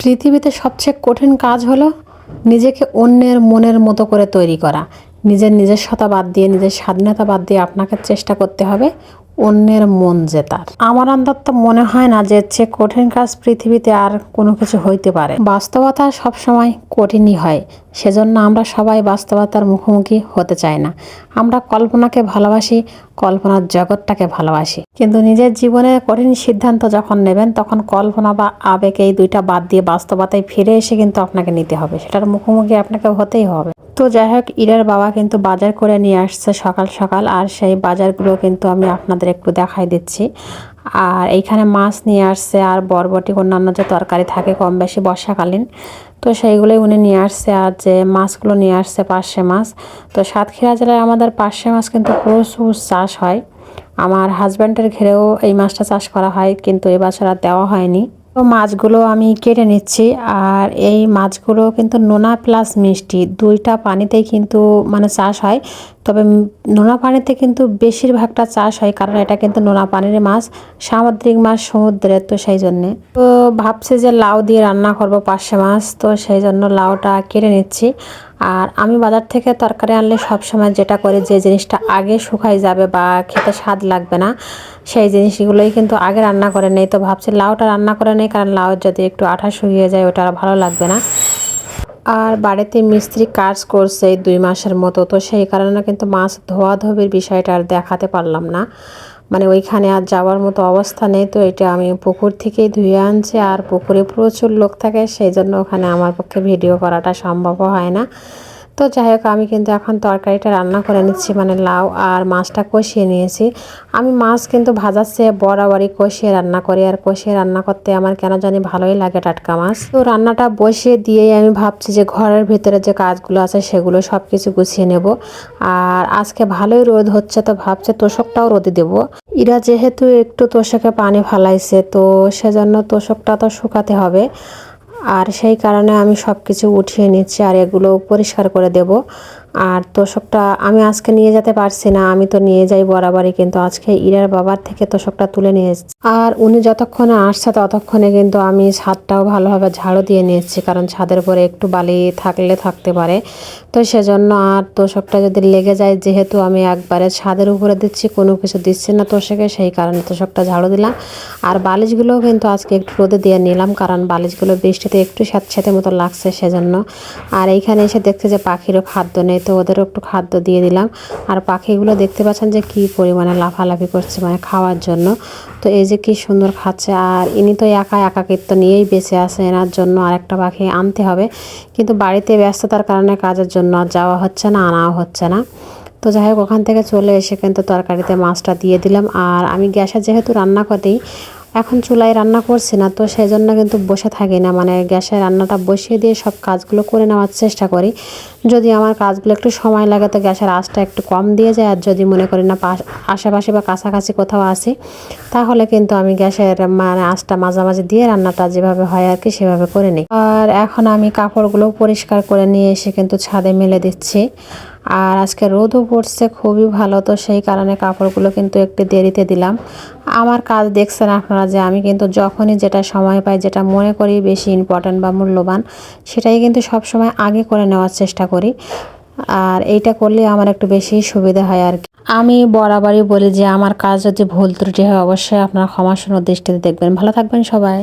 পৃথিবীতে সবচেয়ে কঠিন কাজ হলো নিজেকে অন্যের মনের মতো করে তৈরি করা। নিজের নিজস্বতা বাদ দিয়ে, নিজের স্বাধীনতা বাদ দিয়ে আপনাকে চেষ্টা করতে হবে অন্যের মন জেতার। আমার অন্তত মনে হয় না যে চেয়ে কঠিন কাজ পৃথিবীতে আর কোনো কিছু হইতে পারে। বাস্তবতা সবসময় কঠিনই হয়, সেজন্য আমরা সবাই বাস্তবতার মুখোমুখি হতে চাই না। আমরা কল্পনাকে ভালোবাসি, কল্পনার জগৎটাকে ভালোবাসি। কিন্তু নিজের জীবনে কঠিন সিদ্ধান্ত যখন নেবেন, তখন কল্পনা বা আবেগ এই দুইটা বাদ দিয়ে বাস্তবতায় ফিরে এসে কিন্তু আপনাকে নিতে হবে। সেটার মুখোমুখি আপনাকে হতেই হবে। তো যাই হোক, ইরার বাবা কিন্তু বাজার করে নিয়ে আসছে সকাল সকাল, আর সেই বাজারগুলো কিন্তু আমি আপনাদের একটু দেখাই দিচ্ছি। আর এইখানে মাছ নিয়ে আসছে আর বরবটি অন্যান্য যে তরকারি থাকে কম বেশি বর্ষাকালীন। তো সেইগুলোই উনি নিয়ে আসছে আর যে মাছগুলো নিয়ে আসছে পার্শে মাছ। তো সাতক্ষীরা জেলায় আমাদের পার্শে মাছ কিন্তু প্রচুর চাষ হয়। আমার হাজব্যান্ডের ঘেরেও এই মাছটা চাষ করা হয় কিন্তু এবছর আর দেওয়া হয়নি। তো মাছগুলো আমি কেটে নিচ্ছি আর এই মাছগুলো কিন্তু নোনা প্লাস মিষ্টি দুইটা পানিতেই কিন্তু মানে চাষ হয়। তবে নোনা পানিতে কিন্তু বেশিরভাগটা চাষ হয়, কারণ এটা কিন্তু নোনা পানির মাছ, সামুদ্রিক মাছ, সমুদ্রের, তো সেই জন্যে। তো ভাবছি যে লাউ দিয়ে রান্না করব পার্শে মাছ, তো সেই জন্য লাউটা কেটে নিচ্ছি। আর আমি বাজার থেকে তরকারি আনলে সবসময় যেটা করি, যে জিনিসটা আগে শুকাই যাবে বা খেতে স্বাদ লাগবে না, সেই জিনিসগুলোই কিন্তু আগে রান্না করে নেই। তো ভাবছি লাউটা রান্না করে নেই, কারণ লাউ যদি একটু আঠা শুকিয়ে যায়, ওটা আর ভালো লাগবে না। আর বাড়িতে মিস্ত্রি কাজ করছে দুই মাসের মতো। তো সেই কারণে কিন্তু মাছ ধোয়া ধোবির বিষয়টা আর দেখাতে পারলাম না। মানে ওইখানে আর যাওয়ার মতো অবস্থা নেই তো, এটা আমি পুকুর থেকেই ধুয়ে আনছি আর পুকুরে প্রচুর লোক থাকে, সেই জন্য ওখানে আমার পক্ষে ভিডিও করাটা সম্ভব হয় না। তো যাই হোক, আমি কিন্তু এখন তরকারিটা রান্না করে নিচ্ছি মানে লাউ আর মাছটা কষিয়ে নিয়েছি। আমি মাছ কিন্তু ভাজার চেয়ে বরাবরই কষিয়ে রান্না করি, আর কষিয়ে রান্না করতে আমার কেন জানি ভালোই লাগে টাটকা মাছ। তো রান্নাটা বসিয়ে দিয়েই আমি ভাবছি যে ঘরের ভিতরে যে কাজগুলো আছে সেগুলো সব কিছু গুছিয়ে নেব। আর আজকে ভালোই রোদ হচ্ছে, তো ভাবছে তোষকটাও রোদে দেব। এরা যেহেতু একটু তোষকে পানি ফালাইছে, তো সেজন্য তোষকটা তো শুকাতে হবে। আর সেই কারণে আমি সব কিছু উঠিয়ে নিচ্ছি আর এগুলো পরিষ্কার করে দেব। আর তোষকটা আমি আজকে নিয়ে যেতে পারছি না, আমি তো নিয়ে যাই বরাবরই, কিন্তু আজকে ইরার বাবার থেকে তোষকটা তুলে নিয়ে এসেছি। আর উনি যতক্ষণে আসছে ততক্ষণে কিন্তু আমি ছাদটাও ভালোভাবে ঝাড়ু দিয়ে নিয়েছি কারণ ছাদের উপরে একটু বালি থাকলে থাকতে পারে। তো সেজন্য আর তোষকটা যদি লেগে যায়, যেহেতু আমি একবারে ছাদের উপরে দিচ্ছি, কোনো কিছু দিচ্ছি না তোষকে, সেই কারণে তোষকটা ঝাড়ু দিলাম। আর বালিশগুলোও কিন্তু আজকে একটু রোদে দিয়ে নিলাম, কারণ বালিশগুলো বৃষ্টিতে একটু স্যাঁতস্যাঁতে মতো লাগছে সেজন্য। আর এইখানে এসে দেখতে যে পাখিরও খাদ্য নেই তো ওদেরও একটু খাদ্য দিয়ে দিলাম। আর পাখিগুলো দেখতে পাচ্ছেন যে কি পরিমাণে লাফালাফি করছে মানে খাওয়ার জন্য। তো এই যে কি সুন্দর খাচ্ছে। আর ইনি তো একা একাকিত্ব নিয়েই বেঁচে আছে এনার জন্য আরেকটা পাখি আনতে হবে। কিন্তু বাড়িতে ব্যস্ততার কারণে কাজের জন্য আর যাওয়া হচ্ছে না, আনাও হচ্ছে না। তো যাই হোক, ওখান থেকে চলে এসে কিন্তু তরকারিতে মাছটা দিয়ে দিলাম। আর আমি গ্যাসে যেহেতু রান্না করি এখন চুলায় রান্না করছি না, তো সেই জন্য কিন্তু বসে থাকি না। মানে গ্যাসে রান্নাটা বসিয়ে দিয়ে সব কাজগুলো করে নেওয়ার চেষ্টা করি। যদি আমার কাজগুলো একটু সময় লাগে, তো গ্যাসের আঁচটা একটু কম দিয়ে যায়। আর যদি মনে করি না, পাশ আশেপাশে বা কাছাকাছি কোথাও আসি তাহলে কিন্তু আমি গ্যাসের মানে আঁচটা মাঝামাঝি দিয়ে রান্নাটা যেভাবে হয় আর কি, সেভাবে করে নিই। আর এখন আমি কাপড়গুলো পরিষ্কার করে নিয়ে এসে কিন্তু ছাদে মেলে দিচ্ছি। আর আজকে রোদও পড়ছে, খুবই ভালো। তো সেই কারণে কাপড়গুলো কিন্তু একটু দেরিতে দিলাম। আমার কাজ দেখছেন আপনারা যে, আমি কিন্তু যখনই যেটা সময় পাই, যেটা মনে করি বেশি ইম্পর্ট্যান্ট বা মূল্যবান, সেটাই কিন্তু সব সময় আগে করে নেওয়ার চেষ্টা করি। আর এইটা করলে আমার একটু বেশি সুবিধা হয় আর কি। আমি বরাবরই বলি যে, আমার কাজ যদি ভুল ত্রুটি হয়, অবশ্যই আপনারা ক্ষমাসুন্দর দৃষ্টিতে দেখবেন। ভালো থাকবেন সবাই।